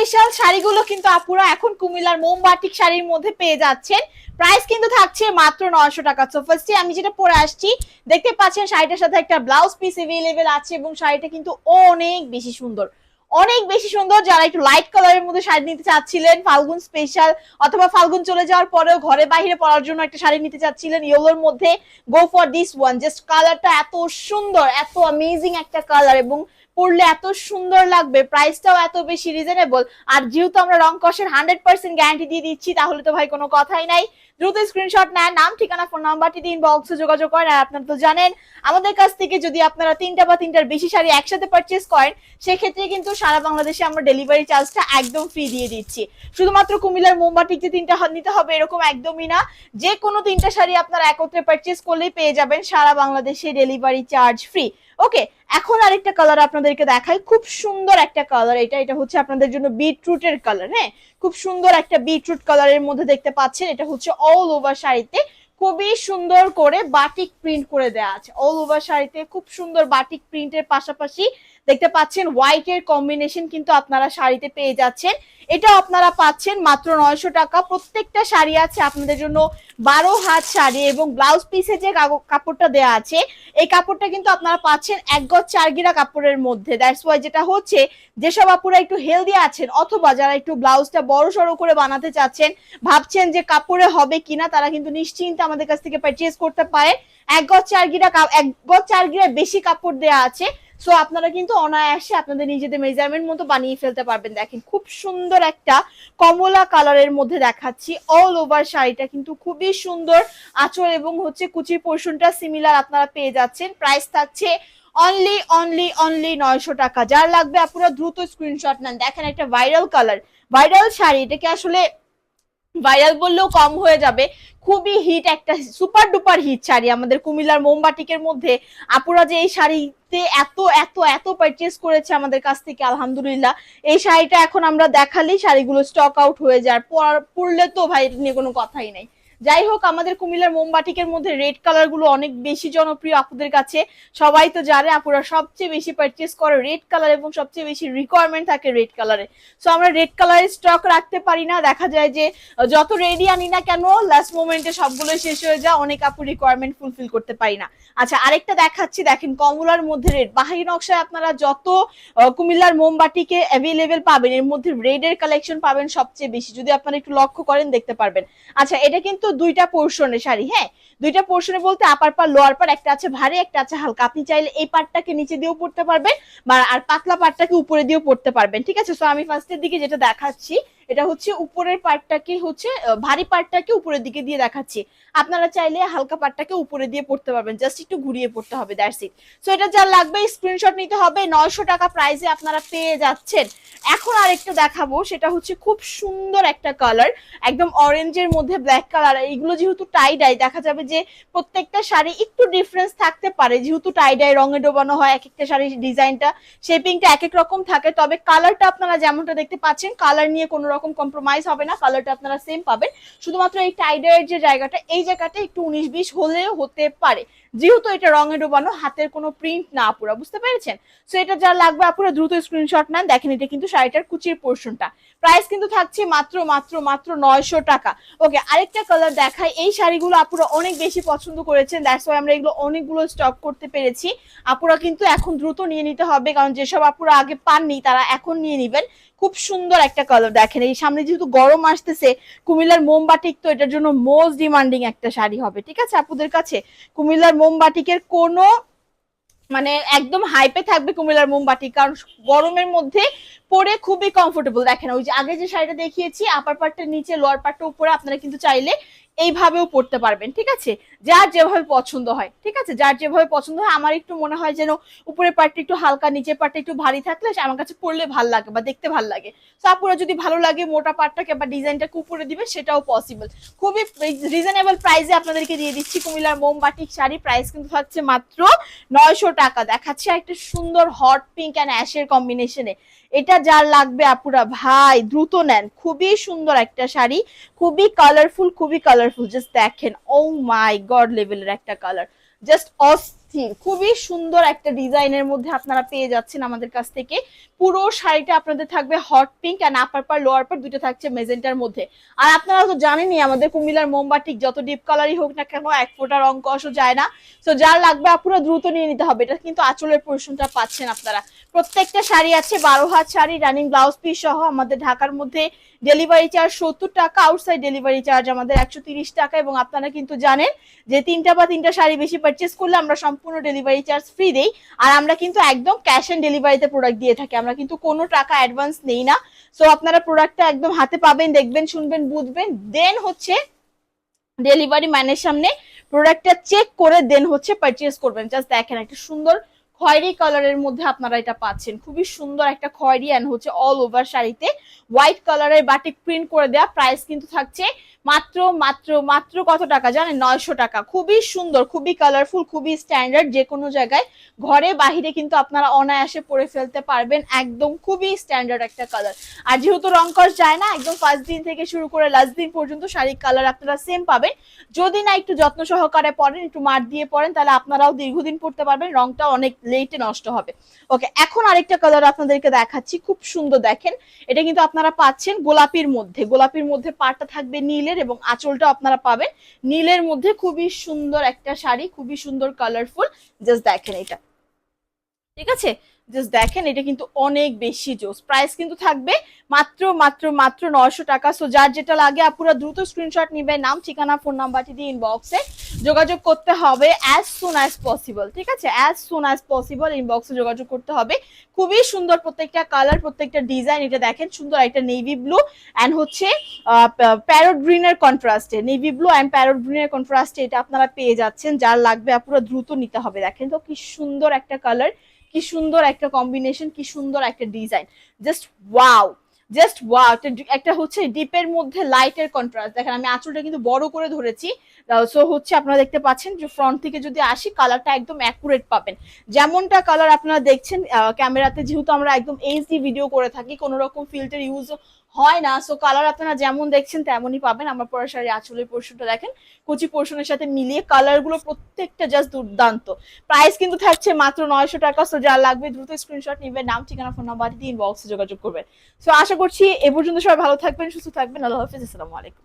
Special শাড়িগুলো কিন্তু আপুরা এখন কুমিল্লার মোমবাটিক শাড়ির মধ্যে পেয়ে যাচ্ছেন। প্রাইস কিন্তু থাকছে মাত্র নয়শো টাকা। সো ফার্স্টে আমি যেটা পরে আসছি, দেখতে পাচ্ছেন শাড়িটার সাথে একটা ব্লাউজ পিস এভেলেবেল আছে এবং শাড়িটা কিন্তু অনেক বেশি সুন্দর। অনেক বেশি সুন্দর যারা একটু লাইট কালারের মধ্যে শাড়ি নিতে চাচ্ছিলেন ফাল্গুন স্পেশাল অথবা ফাল্গুন চলে যাওয়ার পরেও ঘরে বাইরে পরার জন্য একটা শাড়ি নিতে চাচ্ছিলেন, ইয়েলোর মধ্যে go for this one just কালারটা এত সুন্দর, এত অ্যামেজিং একটা কালার এবং পরলে এত সুন্দর লাগবে প্রাইসটাও এত বেশি রিজনেবল আর যেহেতু আমরা রং কষের হান্ড্রেড পার্সেন্ট গ্যারান্টি দিয়ে দিচ্ছি, তাহলে তো ভাই কোনো কথাই নাই। দ্রুত স্ক্রিনশট নেন, নাম, ঠিকানা ফোন নাম্বারটি দিন বক্সে যোগাযোগ করেন আর আপনারা তো জানেন, আমাদের কাছ থেকে যদি আপনারা তিনটা বা তিনটার বেশি শাড়ি একসাথে পারচেস করেন, সেক্ষেত্রে কিন্তু সারা বাংলাদেশে আমরা ডেলিভারি চার্জটা একদম ফ্রি দিয়ে দিচ্ছি। শুধুমাত্র কুমিল্লার মোমবাটিক যে তিনটা নিতে হবে এরকম একদমই না। যে কোনো তিনটা শাড়ি আপনারা একত্রে পারচেস করলেই পেয়ে যাবেন, সারা বাংলাদেশে ডেলিভারি চার্জ ফ্রি ওকে এখন আরেকটা কালার আপনাদেরকে দেখাই। খুব সুন্দর একটা কালার এটা। এটা হচ্ছে আপনাদের জন্য বিটরুটের কালার হ্যাঁ? খুব সুন্দর একটা বিটরুট কালারের মধ্যে দেখতে পাচ্ছেন। এটা হচ্ছে অল ওভার শাড়িতে। খুবই সুন্দর করে বাটিক প্রিন্ট করে দেওয়া আছে। অল ওভার শাড়িতে খুব সুন্দর বাটিক প্রিন্টের পাশাপাশি দেখতে পাচ্ছেন হোয়াইট এর কম্বিনেশন কিন্তু আপনারা শাড়িতে পেয়ে যাচ্ছেন। এটা আপনারা পাচ্ছেন মাত্র নয়শো টাকা। প্রত্যেকটা শাড়ি আছে আপনাদের জন্য বারো হাত শাড়ি এবং ব্লাউজ পিসে যে কাপড়টা দেওয়া আছে, এই কাপড়টা কিন্তু আপনারা পাচ্ছেন এক গজ চারগিরা কাপড়ের মধ্যে। দ্যাটস ওয়াই যেটা হচ্ছে, যেসব আপুরা একটু হেলদি আছেন অথবা যারা একটু ব্লাউজটা বড় সড়ো করে বানাতে চাচ্ছেন, ভাবছেন যে কাপড়ে হবে কিনা, তারা কিন্তু নিশ্চিন্তে আমাদের কাছ থেকে পারচেজ করতে পারেন। এক গজ চারগিরা কা- এক গজ চারগিরা বেশি কাপড় দেওয়া আছে। সো আপনারা কিন্তু অনায়াসে আপনাদের নিজেদের মেজারমেন্ট মতো বানিয়ে ফেলতে পারবেন। দেখেন, খুব সুন্দর একটা কমলা কালারের মধ্যে দেখাচ্ছি। অল ওভার শাড়িটা কিন্তু খুবই সুন্দর আঁচল এবং হচ্ছে কুচির পোর্শনটা সিমিলার আপনারা পেয়ে যাচ্ছেন। প্রাইস থাকছে অনলি অনলি অনলি নয়শো টাকা। যার লাগবে আপনারা দ্রুত স্ক্রিনশট নেন। দেখেন, একটা ভাইরাল কালার ভাইরাল শাড়ি, এটাকে আসলে ভাইরাল বললেও কম হয়ে যাবে। খুবই হিট একটা সুপার ডুপার হিট শাড়ি আমাদের কুমিল্লার মোমবাটিকের মধ্যে। আপুরা যে এই শাড়িতে এত এত এত পারচেস করেছে আমাদের কাছ থেকে, আলহামদুলিল্লাহ। এই শাড়িটা এখন আমরা দেখালেই শাড়িগুলো স্টক আউট হয়ে যায়। পর- পরলে তো ভাই নিয়ে কোনো কথাই নাই। যাই হোক, আমাদের কুমিল্লার মোমবাটিকের মধ্যে রেড কালারগুলো অনেক বেশি জনপ্রিয় আপুদের কাছে। সবাই তো জানে আপুরা সবচেয়ে বেশি পারচেস করে রেড কালার এবং সবচেয়ে বেশি রিকোয়ারমেন্ট থাকে রেড কালারে সো আমরা রেড কালারের স্টক রাখতে পারি না। দেখা যায় যে, যত রেডি আনি না কেন লাস্ট মোমেন্টে সবগুলো শেষ হয়ে যায়, অনেক আপু রিকোয়ারমেন্ট ফুলফিল করতে পারি না। আচ্ছা আরেকটা দেখাচ্ছি, দেখেন কমলার মধ্যে রেড বাহারি নকশায় আপনারা যত কুমিল্লার মোমবাটিকে অ্যাভেলেবেল পাবেন, এর মধ্যে রেড এর কালেকশন পাবেন সবচেয়ে বেশি। যদি আপনারা একটু লক্ষ্য করেন, দেখতে পারবেন। আচ্ছা এটা কিন্তু দুইটা পোর্শনের শাড়ি হ্যাঁ? দুইটা পোর্শনে বলতে আপার পার লোয়ার পার একটা আছে ভারী, একটা আছে হালকা। আপনি চাইলে এই পাটটাকে নিচে দিয়েও পড়তে পারবেন বা আর পাতলা পাটটাকে উপরে দিয়েও পড়তে পারবেন, ঠিক আছে? সো আমি ফার্স্টের দিকে যেটা দেখাচ্ছি এটা হচ্ছে উপরের পার্টটাকে হচ্ছে ভারী পার্টটাকে উপরের দিকে দিয়ে দেখাচ্ছি। আপনারা চাইলে হালকা পার্টটাকে উপরে দিয়ে পড়তে পারবেন জাস্ট একটু ঘুরিয়ে পড়তে হবে দ্যাটস ইট সো এটা যা লাগবে স্ক্রিনশট নিতে হবে, নয়শো টাকা প্রাইসে আপনারা পেয়ে যাচ্ছেন। এখন আরেকটা দেখাবো, সেটা হচ্ছে খুব সুন্দর একটা কালার একদম অরেঞ্জের মধ্যে ব্ল্যাক কালার এইগুলো যেহেতু টাই ডাই দেখা যাবে যে প্রত্যেকটা শাড়ি একটু ডিফারেন্স থাকতে পারে। যেহেতু টাই ডাই রঙে ডোবানো হয় এক একটা শাড়ির ডিজাইনটা শেপিংটা এক এক রকম থাকে, তবে কালারটা আপনারা যেমনটা দেখতে পাচ্ছেন কালার নিয়ে কোনো রকম কম্প্রোমাইজ হবে না কালারটা আপনারা সেম পাবেন। শুধুমাত্র এই টাইডারের যে জায়গাটা, এই জায়গাটা একটু উনিশ বিশ হলেও হতে পারে। যেহেতু এটা রঙে ডোবানো, হাতের কোনো প্রিন্ট না আপুরা, বুঝতে পেরেছেন? সো এটা যা লাগবে আপুরা দ্রুত স্ক্রিনশট নেন। দেখেন, এটা কিন্তু শাড়িটার কুচির পোর্শনটা প্রাইস কিন্তু থাকছে মাত্র মাত্র মাত্র নয়শো টাকা। ওকে আরেকটা কালার দেখায় এই শাড়িগুলো আপুরা অনেক বেশি পছন্দ করেছেন। দ্যাটস ওয়াই আমরা এগুলো অনেকগুলো স্টক করতে পেরেছি। আপুরা কিন্তু এখন দ্রুত নিয়ে নিতে হবে, কারণ যেসব আপুরা আগে পাননি, তারা এখন নিয়ে নিবেন। খুব সুন্দর একটা কালার দেখেন, এই সামনে যেহেতু গরম আসতেছে, কুমিল্লার মোমবাটিক তো এটার জন্য মোস্ট ডিমান্ডিং একটা শাড়ি হবে। ঠিক আছে, আপুদের কাছে? কুমিল্লার মোমবাটিকের কোনো মানে একদম হাইপে থাকবে কুমিল্লার মোমবাটি কারণ গরমের মধ্যে পরে খুবই কমফোর্টেবল দেখেন, ওই যে আগে যে শাড়িটা দেখিয়েছি আপার পার্টটা নিচে লোয়ার পার্টটা উপরে আপনারা কিন্তু চাইলে এইভাবেও পড়তে পারবেন, ঠিক আছে? যার যেভাবে পছন্দ হয়, ঠিক আছে? যার যেভাবে পছন্দ হয়, আমার একটু মনে হয় যেন উপরের পার্টটা একটু হালকা, নিচের পার্টটা একটু ভারী থাকলে আমার কাছে পড়লে ভালো লাগে বা দেখতে ভালো লাগে। তো আপুরা যদি ভালো লাগে মোটা পার্টটাকে বা ডিজাইনটাকে উপরে দিবে, সেটাও পসিবল খুবই রিজনেবল প্রাইসে আপনাদেরকে দিয়ে দিচ্ছি কুমিল্লার মোমবাটিক শাড়ি। প্রাইস কিন্তু থাকছে মাত্র নয়শো টাকা। দেখাচ্ছে একটা সুন্দর হট পিঙ্ক অ্যান্ড অ্যাশের কম্বিনেশনে এটা যার লাগবে, আপুরা ভাই, দ্রুত নেন। খুবই সুন্দর একটা শাড়ি। খুবই কালারফুল খুবই কালারফুল জাস্ট দেখেন ও মাই গড লেভেলের একটা কালার জাস্ট থ্রির খুবই সুন্দর একটা ডিজাইনের মধ্যে আপনারা পেয়ে যাচ্ছেন আমাদের কাছ থেকে। পুরো শাড়িটা আপনাদের থাকবে hot pink and upper part lower part দুটো থাকছে মেজেন্টার মধ্যে। আর আপনারা তো জানেনই, আমাদের কুমিল্লার মোমবাটিক যত ডিপ কালারই হোক না কেন, এক ফোঁটা রং কষও যায় না। তো যার লাগবে আপুরা দ্রুত নিয়ে নিতে হবে। এটা কিন্তু আঁচলের পোর্শনটা পাচ্ছেন আপনারা। প্রত্যেকটা শাড়ি আছে, বারো হাত শাড়ি রানিং ব্লাউজ পিস সহ আমাদের ঢাকার মধ্যে ডেলিভারি চার্জ সত্তর টাকা আউটসাইড ডেলিভারি চার্জ আমাদের একশো টাকা এবং আপনারা কিন্তু জানেন যে তিনটা বা তিনটা শাড়ি বেশি পারচেস করলে আমরা সম্পূর্ণ ডেলিভারি চার্জ ফ্রি দেই। আর আমরা কিন্তু একদম ক্যাশ অন ডেলিভারিতে প্রোডাক্ট দিয়ে থাকি। আমরা কিন্তু কোনো টাকা অ্যাডভান্স নেই না। সো আপনারা প্রোডাক্টটা একদম হাতে পাবেন, দেখবেন, শুনবেন, বুঝবেন। দেন হচ্ছে ডেলিভারি ম্যানের সামনে প্রোডাক্টটা চেক করে দেন হচ্ছে পারচেস করবেন। জাস্ট দেখেন একটা সুন্দর খয়েরি কালারের মধ্যে আপনারা এটা পাচ্ছেন। খুবই সুন্দর একটা খয়েরি অ্যান্ড হচ্ছে অল ওভার শাড়িতে। হোয়াইট কালারের বাটিক প্রিন্ট করে দেওয়া প্রাইস কিন্তু থাকছে মাত্র মাত্র মাত্র কত টাকা জানেন? নয়শো টাকা। খুবই সুন্দর, খুবই কালারফুল খুবই স্ট্যান্ডার্ড যে কোনো জায়গায়। ঘরে বাহিরে কিন্তু আপনারা অনায়াসে পরে ফেলতে পারবেন একদম খুবই স্ট্যান্ডার্ড একটা কালার আর যেহেতু রং কস যায় না, একদম ফার্স্ট দিন থেকে শুরু করে লাস্ট দিন পর্যন্ত শাড়ির কালার আপনারা সেম পাবেন। যদি না একটু যত্ন সহকারে পরেন, একটু মার দিয়ে পরেন, তাহলে আপনারাও দীর্ঘদিন পড়তে পারবেন। রংটা অনেক লেটে নষ্ট হবে। ওকে এখন আরেকটা কালার আপনাদেরকে দেখাচ্ছি, খুব সুন্দর দেখেন। এটা কিন্তু আপনারা পাচ্ছেন গোলাপির মধ্যে। গোলাপির মধ্যে পাটটা থাকবে নীলের এবং আঁচলটা আপনারা পাবেন। নীলের মধ্যে খুবই সুন্দর একটা শাড়ি, খুবই সুন্দর কালারফুল জাস্ট দেখেন এটা। ঠিক আছে? জাস্ট দেখেন, এটা কিন্তু অনেক বেশি জোস। প্রাইস কিন্তু থাকবে মাত্র মাত্র মাত্র নয়শো টাকা। সো যার যেটা লাগে, আপুরা দ্রুত স্ক্রিনশট নিবে। নাম, ঠিকানা ফোন নাম্বারটি দিয়ে ইনবক্সে যোগাযোগ করতে হবে অ্যাজ সুন অ্যাজ পসিবল ঠিক আছে? অ্যাজ সুন অ্যাজ পসিবল ইনবক্সে যোগাযোগ করতে হবে। খুবই সুন্দর প্রত্যেকটা কালার প্রত্যেকটা ডিজাইন এটা দেখেন, সুন্দর একটা নেভি ব্লু অ্যান্ড হচ্ছে প্যারোট গ্রিনের কন্ট্রাস্টে নেভি ব্লু অ্যান্ড প্যারোট গ্রিনের কন্ট্রাস্টে এটা আপনারা পেয়ে যাচ্ছেন। যার লাগবে, আপুরা দ্রুত নিতে হবে। দেখেন তো কি সুন্দর একটা কালার কি সুন্দর একটা কম্বিনেশন কি সুন্দর একটা design just wow just wow একটা হচ্ছে ডিপের মধ্যে লাইটের কন্ট্রাস্ট দেখেন, আমি আঁচলটা কিন্তু বড় করে ধরেছি। সো হচ্ছে আপনারা দেখতে পাচ্ছেন যে ফ্রন্ট থেকে যদি আসি কালারটা একদম অ্যাকুরেট পাবেন। যেমনটা কালার আপনারা দেখছেন ক্যামেরাতে যেহেতু আমরা একদম এইচডি ভিডিও করে থাকি কোনো রকম ফিল্টার ইউজ হয় না সো কালার আপনারা যেমন দেখছেন তেমনই পাবেন। আমার পরা শাড়ি আঁচলের পোর্শনটা দেখেন। কুচি পোর্শনের সাথে মিলিয়ে কালারগুলো প্রত্যেকটা জাস্ট দুর্দান্ত। প্রাইস কিন্তু থাকছে মাত্র নয়শো টাকা সো যা লাগবে দ্রুত স্ক্রিনশট নিবেন। নাম, ঠিকানা ফোন নাম্বার দিয়ে ইনবক্সে যোগাযোগ করবেন। সো আশা করছি এ পর্যন্ত সবাই ভালো থাকবেন, সুস্থ থাকবেন। আল্লাহ হাফিজ, আসসালামু আলাইকুম।